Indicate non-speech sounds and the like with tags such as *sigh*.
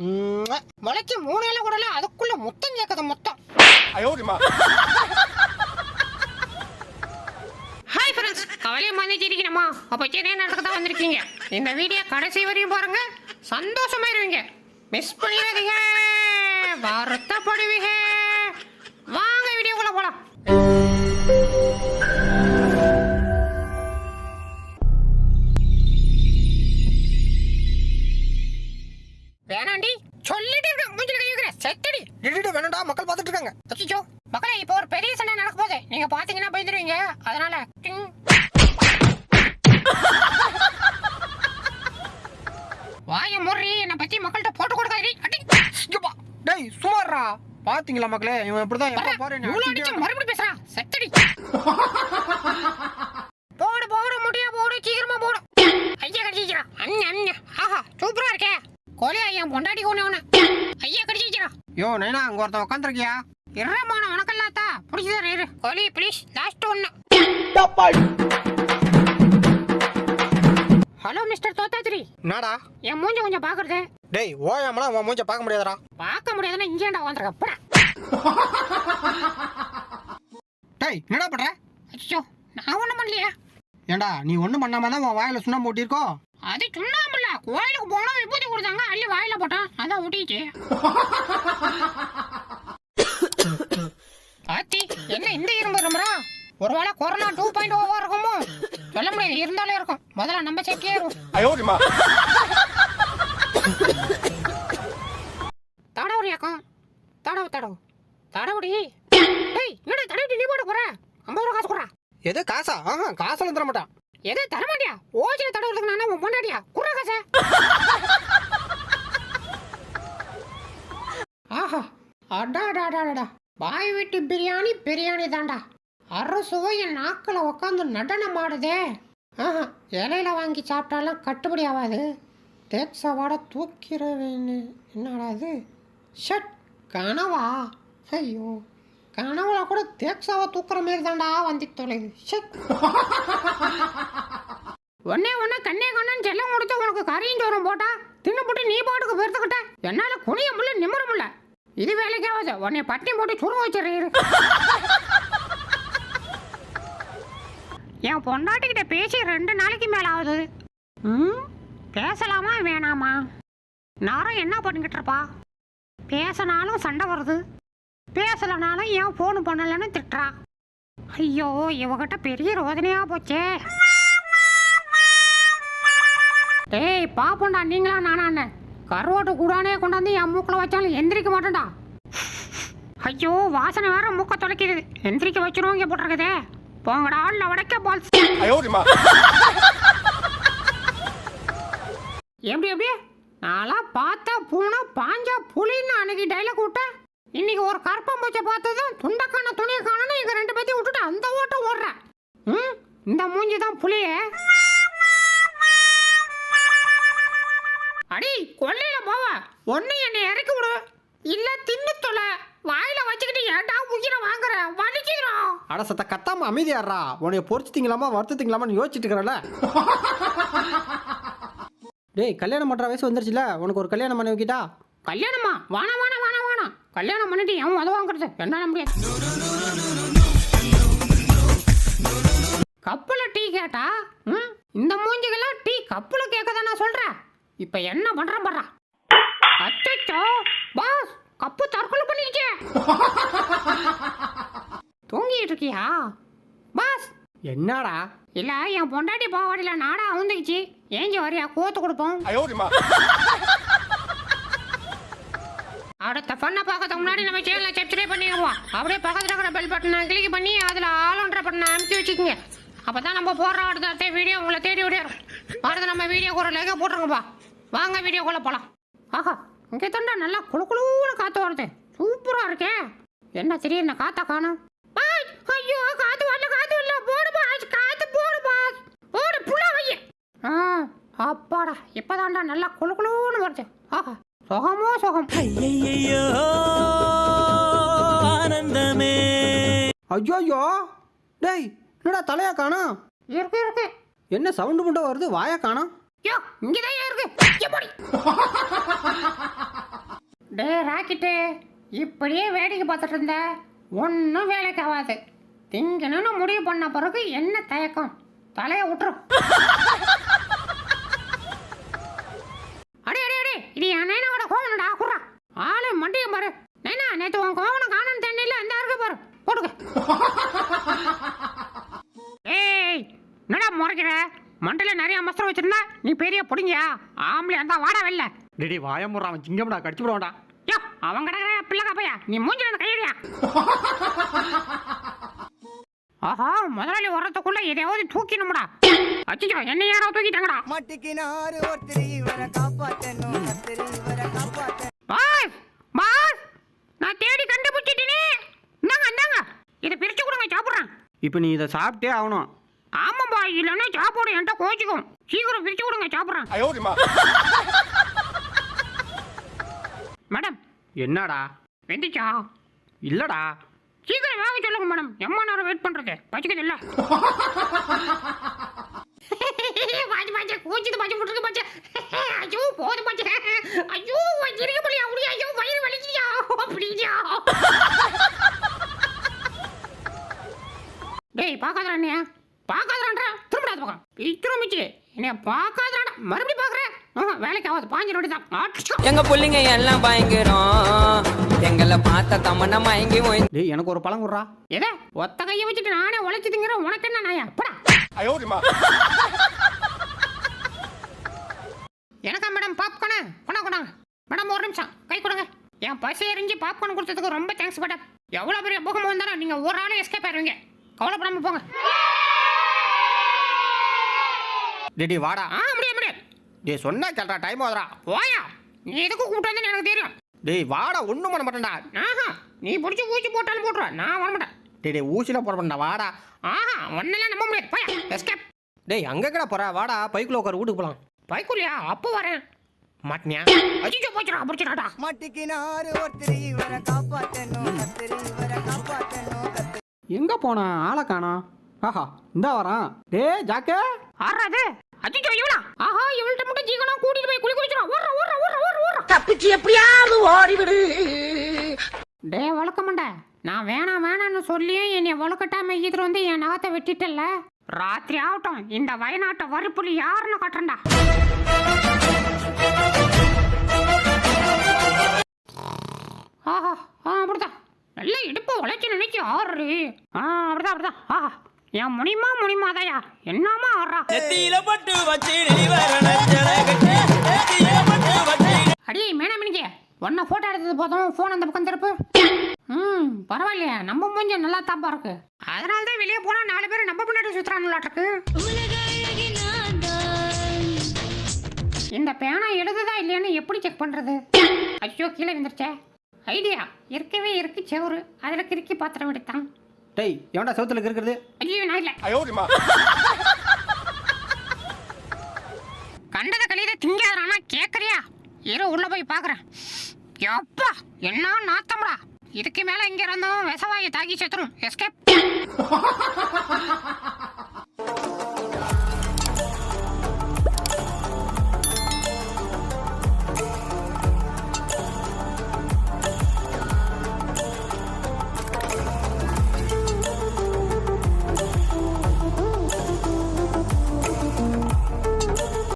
வளைக்கு மூணையில கூடல அதுக்குள்ள முத்தம் கேக்குது முத்தம். ஹாய் ஃப்ரெண்ட்ஸ் கவலையை மன்னிச்சிருக்கணுமா அப்போ சென்னை நடக்க தான் வந்திருக்கீங்க. இந்த வீடியோ கடைசி வரையும் பாருங்க. சந்தோஷமாயிருவீங்க மிஸ் பண்ணிடாதீங்க. வருத்தப்படுவீங்க. வாங்க வீடியோக்குள்ள போலாம். செத்தடி. டிடிடி வேணும்டா மக்கள் பார்த்துட்டு இருக்காங்க அச்சோ மக்களே இப்போ ஒரு பெரிய சண்டை நடக்க போகுது. நீங்க பாத்தீங்கன்னா பயந்துருவீங்க. அதனால. வாய முறி என்னை பத்தி மக்கள்கிட்ட போட்டு கொடுக்காதீ. டேய் சுமார்ரா பாத்தீங்களா மக்களே? இவன் இப்படிதான் எப்ப பாரு மறுபடியும் பேசுறா செத்தடி. போடு போடு முடியா போடு சீக்கிரமா போடு. ஐயா கடிச்சிக்கிறா அண்ணன் அண்ணன் ஆஹா சூப்பரா இருக்கே. கோழி ஐயா பொண்டாடி கொண்டு அவன? ஐயா கடிச்சிக்கிறா யோ நைனா அங்க ஒருத்தன் உட்காந்துருக்கியா இருமான உனக்கல்லாத்தா? பிடிச்சதா இரு. கோழி ப்ளீஸ் லாஸ்ட் ஒன்னு ஹலோ மிஸ்டர் தோத்தாத்திரி என்னடா? என் மூஞ்ச கொஞ்சம் பாக்குறது. டேய் ஓயாமலாம் உன் மூஞ்ச பார்க்க முடியாதுடா. பார்க்க முடியாதுன்னா இங்கேண்டா வந்துருக்க போடா. டேய் என்னடா பண்ற? அச்சோ நான் ஒண்ணும் பண்ணலையே. ஏண்டா நீ ஒண்ணும் பண்ணாம தான் உன் வாயில சுண்ணாம்பு ஒட்டியிருக்கோ? அது சுண்ணாம்புல கோயிலுக்கு போனா விபூதி கொடுத்தாங்க அள்ளி வாயில போட்டான். அதான் ஒட்டிச்சு ஆத்தி என்ன இந்த இரும்பு இரும்புறா ஒருவேளை கொரோனா டூ பாயிண்ட் ஓவா இருக்குமோ? சொல்ல முடியாது. இருந்தாலே இருக்கும். முதல்ல நம்ம செக்கே இருக்கும். தடவு இயக்கம் தடவு தடவு. தடவுடி. டேய் என்னடா தடவிட்டு நீ போட போற? ஐம்பது ரூபா காசு கொடுறா? எது காசா? ஆஹா காசு தர மாட்டான் எது தர மாட்டியா ஓச்சில தடவுறதுக்கு அடாடாடாடா பாய் வீட்டு பிரியாணி பிரியாணி தாண்டா அரை சுவையின் நாக்கில் உட்காந்து நடனம் ஆடுதே. ஆஹா இலையில வாங்கி சாப்பிட்டாலாம் கட்டுப்படி ஆகாது தேக்ஸ வாட தூக்கிறவேன்னு என்னடா இது? ஷட் கனவா? ஐயோ. கனவுல கூட தேக்ஸாவை தூக்குற மாதிரி தாண்டா வந்து தொலைது ஷட். ஒன்னே ஒன்று கண்ணே கண்ணன் செல்லம் கொடுத்து உனக்கு கறியும் சோறும் போட்டா தின்னு போட்டு நீ பாட்டுக்கு பெருத்துக்கிட்ட. என்னால குனிய முடியல நிம்மற முடியல. இது வேலைக்காவது. உன்னை பட்டி போட்டு சுருங்க வச்சிடுறீரு என் பொண்டாட்டிக்கிட்ட பேசி ரெண்டு நாளைக்கு மேல ஆகுது ம்? பேசலாமா வேணாமா? நாரம் என்ன பண்ணிக்கிட்டு இருப்பா? பேசினாலும் சண்டை வருது. பேசலனாலும் ஏன் ஃபோன் பண்ணலன்னு திட்டுறா. ஐயோ இவகிட்ட பெரிய ரோதனையா போச்சே. டேய் பாப்போண்டா நீங்களா நானான்னு. கருவாட்டு கூடானே கொண்டாந்து என் மூக்கில் வச்சாலும் எந்திரிக்க மாட்டேன்டா. ஐயோ வாசனை வேற மூக்க தொலைக்குது. எந்திரிக்க வச்சிரும் இங்கே போட்டிருக்குதே. போங்கடா ஆள்ல உடைக்க பால் எப்படி எப்படி? நான்லாம் பார்த்தா பூனா பாஞ்சா புலின்னு அன்னைக்கு டைலாக் விட்டேன். இன்னைக்கு ஒரு கருப்பம்பூச்சை பார்த்ததும் துண்டக்கான துணியை காணணும் எங்கள் ரெண்டு பேர்த்தையும் விட்டுட்டு அந்த ஓட்டம் ஓடுறேன். ம்? இந்த மூஞ்சி தான் புலியே. ஒண்ணு என்னை இறக்கி விடு. இல்ல தின்னு தொலை. வாயில வச்சுக்கிட்டு ஏன்டா உயிரை வாங்குற? வலிக்கிறோம். அட சத்த கத்தாம அமைதியாடுறா. உன்னைய பொறிச்சு திங்கலாமா வறுத்து திங்கலாமான்னு யோசிச்சுட்டு இருக்கிறல டேய் கல்யாணம் பண்ற வயசு வந்துருச்சுல? உனக்கு ஒரு கல்யாணம் பண்ணி வைக்கிட்டா? கல்யாணமா? வானா வானா வானா வானா கல்யாணம் பண்ணிட்டு எவன் உதவ வாங்குறது. என்னால முடியாது. கப்புல டீ கேட்டா ம், இந்த மூஞ்சிக்கெல்லாம் டீ கப்புல கேட்க நான் சொல்றேன் இப்ப என்ன பண்றேன் பாடுறா அச்சோ பாஸ் கப்பு தற்கொலை பண்ணிருக்கே *laughs* தூங்கிட்டு இருக்கியா? பாஸ். என்னடா? இல்ல என் பொண்டாட்டி பாவாடியில நாடா அவுந்துக்குச்சு. ஏஞ்சி வரையா? கோத்து கொடுப்போம். அடுத்த ஃபன்னை பார்க்கறதுக்கு முன்னாடி நம்ம சேனலை சப்ஸ்கிரைப் பண்ணிடுவோம். அப்படியே பக்கத்தில் இருக்கிற பெல் பட்டனை கிளிக் பண்ணி அதில் ஆளுன்ற பட்டனை அமுக்கி வச்சுக்கோங்க. அப்போ தான் நம்ம போடுற அடுத்த வீடியோ உங்களை தேடி விடையிறோம் அடுத்து நம்ம வீடியோ கூட லைக்கை போட்டுருங்கப்பா. வாங்க வீடியோக்குள்ளே போகலாம் ஆஹா இங்கே தாண்டா நல்லா குளு குளுன்னு காற்று வருது. சூப்பராக இருக்கே. என்ன திடீர்னு காத்தா காணும்? பாய் ஐயோ காத்து வரல காத்து வரல. போடு பாஸ் காத்து போடு பாஸ் போடு புள்ள வைய ஆ அப்பாடா இப்போதான்டா நல்லா குளு குளுன்னு வருது. ஆஹா சுகமோ சுகம். ஐயையோ ஆனந்தமே. ஐயோ டேய் என்னடா தலையா காணோம்? இருக்கு இருக்கு. என்ன சவுண்டு மட்டும் வருது வாயா காணோம்? யோ இங்கதான் டே ராக்கெட்டு இப்படியே வேடிக்கை பார்த்துட்டு இருந்த ஒன்றும் வேலைக்கு ஆகாது. திங்கணும்னு முடிவு பண்ண பிறகு என்ன தயக்கம்? தலையை விட்டுரும் அடே அடே அடே இது என் நைனாவோட கோவனடா குறா ஆளு மண்டிய பாரு நைனா நேத்து உன் கோவனை காணும் தண்ணியில் அந்த இருக்கு பாரு போடுங்க ஏய் என்னடா மண்டல நிறைய மஸ்திரம் வச்சிருந்தா நீ பெரிய புடிங்கியா? ஆம்பளை அந்த வாடா வெளில. டேடி வாய முறான் அவன் சிங்கம்டா கடிச்சு விடுவான்டா யோ அவன் கிடக்குற பிள்ளை காப்பையா? நீ மூஞ்சில கையடியா ஆஹா முதலாளி வர்றதுக்குள்ள எதையாவது தூக்கினும்டா அச்சிச்சோ என்ன யாரோ தூக்கிட்டாங்கடா. மட்டிக்கினாரு ஒருத்தர் இவரை காப்பாத்தணும். கத்திரி இவரை காப்பாத்த பாஸ் பாஸ் நான் தேடி கண்டுபிடிச்சிட்டேனே. இந்தாங்க இந்தாங்க. இதை பிரிச்சு கொடுங்க சாப்பிட்றேன். இப்போ நீ இதை சாப்பிட்டே ஆகணும். ஆமாம்பா இல்லைன்னா சாப்பாடு என்கிட்ட கோச்சிக்கும். சீக்கிரம் பிரிச்சு கொடுங்க சாப்பிட்றேன். மேடம். என்னடா? வெந்துச்சா? இல்லடா. சீக்கிரம் வேக சொல்லுங்க மேடம். எம்மா நேரம் வெயிட் பண்றது? பச்சிக்குது இல்ல பாச்சு பாச்சு கூச்சிது பாச்சு விட்டுருக்கு பாச்சு ஐயோ போது பாச்சு ஐயோ இருக்க முடியா முடியா ஐயோ வயிறு வலிக்குதியா அப்படியா டேய் பார்க்காதடா நீ பார்க்காதடா திரும்பிடாத பக்கம் பிச்சுரும் மிச்சு என்னைய பார்க்காதடா. மறுபடியும் பார்க்குறேன். வேலைக்கு ஆகாது. பாஞ்சு நோடி தான். அடிச்சோ. எங்க புள்ளைங்க எல்லாம் பயங்கரம். எங்களை பார்த்த தமன்னா மயங்கி டேய் எனக்கு ஒரு பழம் குடுறா. எதை? ஒத்த கையை வச்சுட்டு நானே உழைச்சி திங்கிறேன் உனக்கு என்ன நாயா? போடா. எனக்கா மேடம் பாப்கார்னு கொண்டா கொண்டாங்க மேடம் ஒரு நிமிஷம். கை கொடுங்க. என் பசி எரிஞ்சு பாப்கார்ன் கொடுத்ததுக்கு ரொம்ப தேங்க்ஸ் மேடம் எவ்வளோ பெரிய பூகம்பம் வந்தாலும் நீங்கள் ஒரு ஆளும் எஸ்கேப் ஆயிருவீங்க. கவலைப்படாம போங்க. டேடி வாடா. ஆ முடியாது முடியாது. டேய் சொன்னா கேட்டா டைம் ஆகுதுடா. போயா. நீ எதுக்கு கூப்பிட்டு எனக்கு தெரியும் டேய் வாடா ஒன்றும் பண்ண மாட்டேன்டா. ஆஹா நீ பிடிச்சி ஊசி போட்டாலும் போட்டுருவ. நான் வர மாட்டேன். டேய் டேய் ஊசியில் போட மாட்டேன்டா வாடா. ஆஹா ஒன்னெல்லாம் நம்ப முடியாது. போயா எஸ்கேப் டேய் அங்கே கடை போற? வாடா பைக்குள்ள உட்கார வீட்டுக்கு போகலாம் பைக்குள்ளியா? அப்போ வரேன். மாட்டினியா? அஜிஜோ போச்சுடா பிடிச்சிடாடா. மட்டிக்கினாரு ஒருத்தர் இவரை கத்திரி இவரை கத்திரி எங்கே போனா? ஆளை காணோம். ஆஹா இந்தா வரான். டேய் ஜாக்கே. ஆறாது அஜிஜோ இவளா ஆஹா இவள்கிட்ட மட்டும் ஜீவனம் கூட்டிட்டு போய் குளி குளிச்சிடும் ஓடுற ஓடுற ஓடுற ஓடுற ஓடுற. தப்பிச்சு எப்படியாவது ஓடிவிடு. டே வளர்க்க மாட்டே நான் வேணாம் வேணாம்னு சொல்லியும் என்னை வளர்க்கட்டாம இதுல வந்து என் நகத்தை வெட்டிட்டல்ல? ராத்திரி ஆகட்டும் இந்த வயநாட்டை வறுப்புலி யாருன்னு காட்டுறேன்டா. ஆஹா ஆ அப்படிதான். நல்ல இடுப்பு உழைச்சி நினைச்சு ஆடுறி ஆ அப்படிதான் அப்படிதான். ஆஹா. என் முனிமா முனிமாதையா என்னமா ஆடுறா? நெத்தியில பட்டு வச்சு நீவர நச்சன கட்டி. நெத்தியில பட்டு அடி எடுத்தது போதும் ஃபோன் அந்த பக்கம் திருப்பு. ம் பரவாயில்லையே நம்ம மூஞ்ச நல்லா தாப்பா இருக்கு. அதனால தான் வெளியே போனால் நாலு பேர் நம்ம பின்னாடி சுற்றுறாங்களாட்டுக்கு இந்த பேனா எழுதுதா இல்லையான்னு எப்படி செக் பண்ணுறது ஐயோ கீழே விழுந்துருச்சே. ஐடியா இருக்கவே இருக்கு செவரு. அதில் கிறுக்கி பாத்திரம் விடுத்தான் டேய் எவன்டா சவுத்தில் இருக்கிறது ஐயோ நான் இல்லை. கண்டத கழித திங்காதானா கேட்குறியா இரு உள்ள போய் பார்க்குறேன் எப்பா என்ன நாத்தம்டா? இதுக்கு மேலே இங்கே இருந்தோம் விசவாயை தாக்கி செத்துரும். எஸ்கேப்